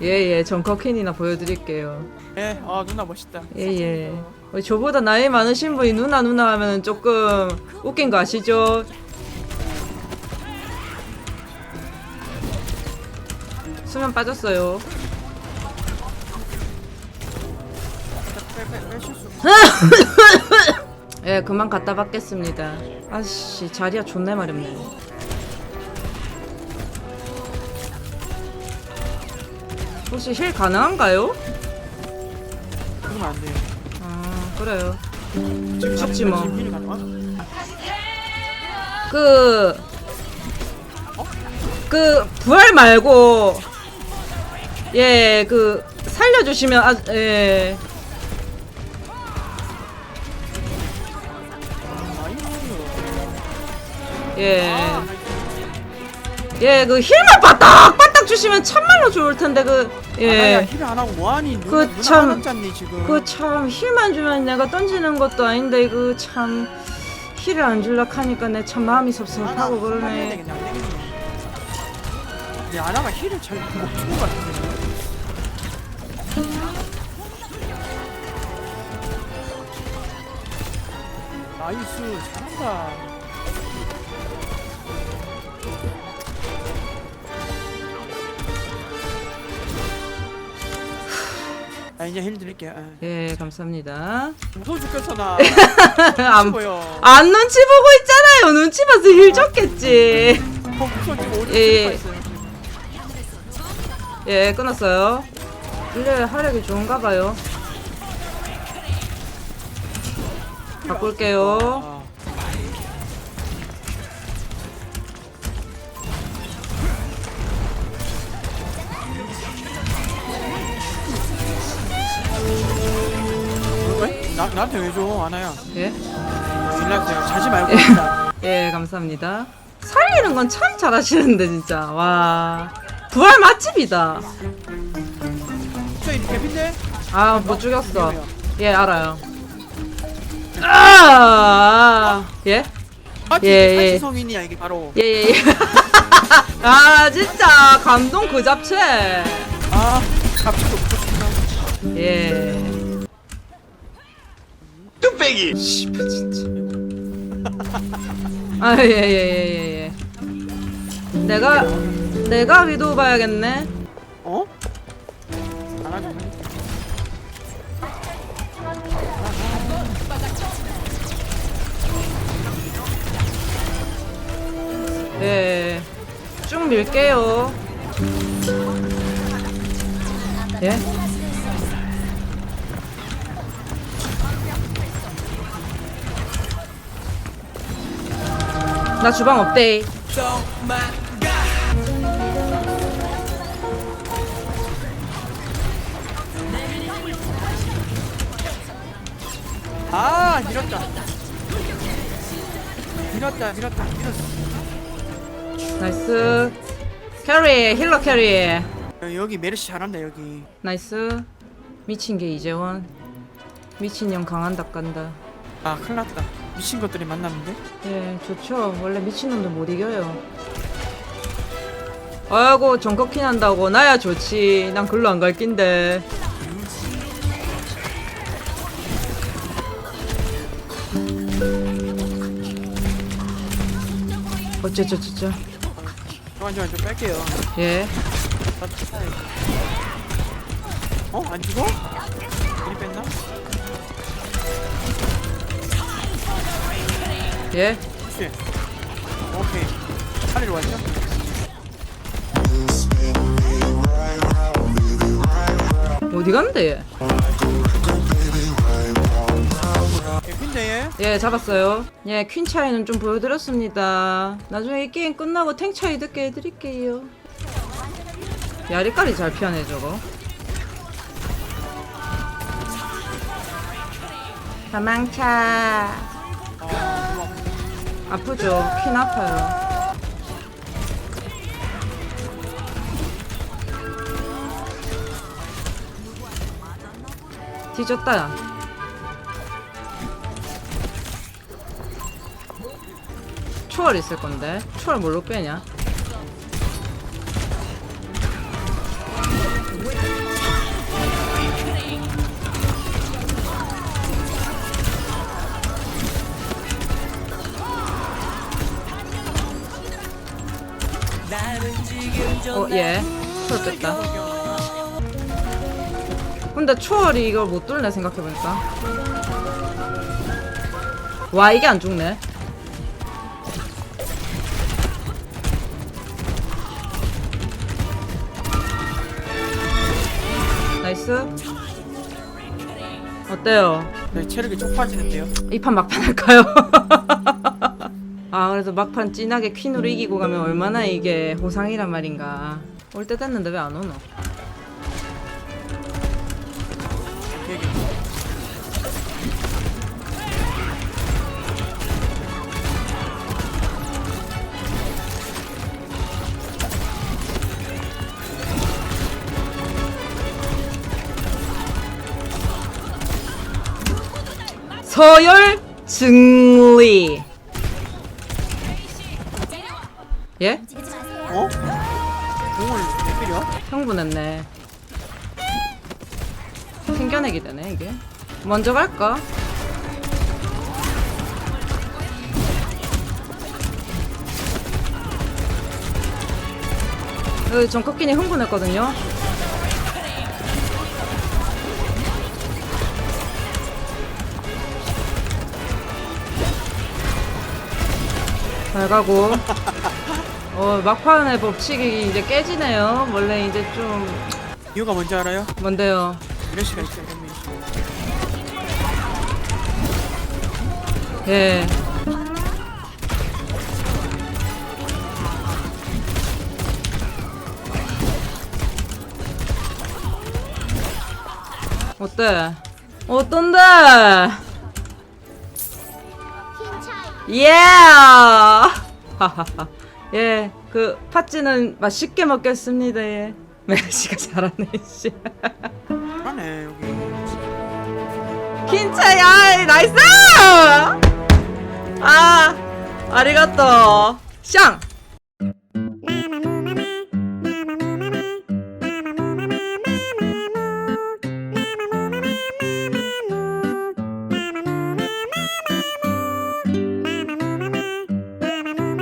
예예 정커킨이나 보여드릴게요 예, 아 누나 멋있다. 예예 어, 저보다 나이 많으신 분이 누나 누나 하면 조금 웃긴 거 아시죠? 수면 빠졌어요 빼빼빼 실수. 예 그만 갖다 받겠습니다 아씨 자리야 존나 마렵네 혹시 힐 가능한가요? 그러면 안 돼. 아 그래요 지금 죽지 뭐. 지금 힐이 가능한? 그, 그, 부활 말고, 예, 그, 살려주시면, 아, 예. 예. 아, 예, 그, 힐만 빠딱 빠딱 주시면 참말로 좋을 텐데, 그, 예. 예. 힐안 하고 뭐하니? 누나, 그 누나 참- 화났잖니 지금. 그 참, 힐만 주면 내가 던지는 것도 아닌데, 그 참, 힐을 안 줄락 하니까 내 참 마음이 섭섭하고 안 그러네. 되겠네. 근데 아나가 힐을 잘못 준것 같은데. 나이스 잘한다. 아 이제 힐 드릴게요. 아, 예, 감사합니다. 무서워 죽겠어 나. 안, 보여. 안 눈치 보고 있잖아요. 눈치 봐서 힐 줬겠지. 어 무서워 지금 어디 예, 예. 있어요? 예, 끊었어요. 딜레 하력이 좋은가 봐요. 바꿀게요. 나, 나한테 왜 줘, 아나야? 예? 일락세요. 자지 말고 진짜. 예, 감사합니다. 살리는 건 참 잘하시는데, 진짜. 와. 부활 맛집이다. 저 이렇게 핀데? 아, 못 죽였어. 예, 알아요. 아, 예? 아, 예, 예, 예. 예. 성인이야 이게 바로. 예, 예, 예. 아, 진짜. 감동 그 잡채. 아, 갑자기 먹고 싶다. 예. 뚝배기 씨발 진짜. 아, 예, 예, 예, 예, 예. 내가 내가 위도 봐야겠네. 어? 예. 쭉 밀게요. 예? 나 주방 없대. 아, 밀었다. 밀었다, 밀었다, 밀었어. 나이스. 캐리, 힐러 캐리. 야, 여기 메르시 잘한다 여기. 나이스. 미친 게 이재원. 미친 형 강한다 깐다. 아, 큰일 났다. 미친 것들이 만났는데? 예, 좋죠. 원래 미친놈도 못 이겨요. 아이고, 정커킨 한다고. 나야 좋지. 난 글로 안 갈 낀데. 어쩌저쩌저. 잠깐, 잠깐, 좀 뺄게요. 예. 어? 안 죽어? 괜히 뺐나? 예. 혹시? 오케이. 살리러 왔죠? 어디 간대, 얘? 예, 핀데 예, 잡았어요. 예, 퀸 차이는 좀 보여드렸습니다. 나중에 이 게임 끝나고 탱 차이 듣게 해드릴게요. 야리까리 잘 피하네, 저거. 도망차. 아프죠? 퀸 아파요. 뒤졌다. 초월 있을 건데. 초월 뭘로 빼냐? 어 예 초월 뺐다 근데 초월이 이걸 못 뚫네 생각해보니까 와 이게 안 죽네 나이스 어때요? 네, 체력이 쪽 빠지는데요. 이 판 막판 할까요? 아 그래서 막판 진하게 퀸으로 이기고 가면 얼마나 이게 호상이란 말인가 올 때 됐는데 왜 안 오노? 서열 증리 예? 어? 공을 왜 때려? 흥분했네 생겨내기 되네 이게 먼저 갈까? 여기 정커킨이 흥분했거든요 잘 가고 어 막판의 법칙이 이제 깨지네요 원래 이제 좀 이유가 뭔지 알아요? 뭔데요 이런 시간 있어요, 현민 씨. 예. 어때? 어떤데? 예! 하하하. 예, 그 팥찌는 맛있게 먹겠습니다. 예. 메르시가 잘하네 씨. 하네 여기. 킨차야 나이스! 아, 아리가또. 샹!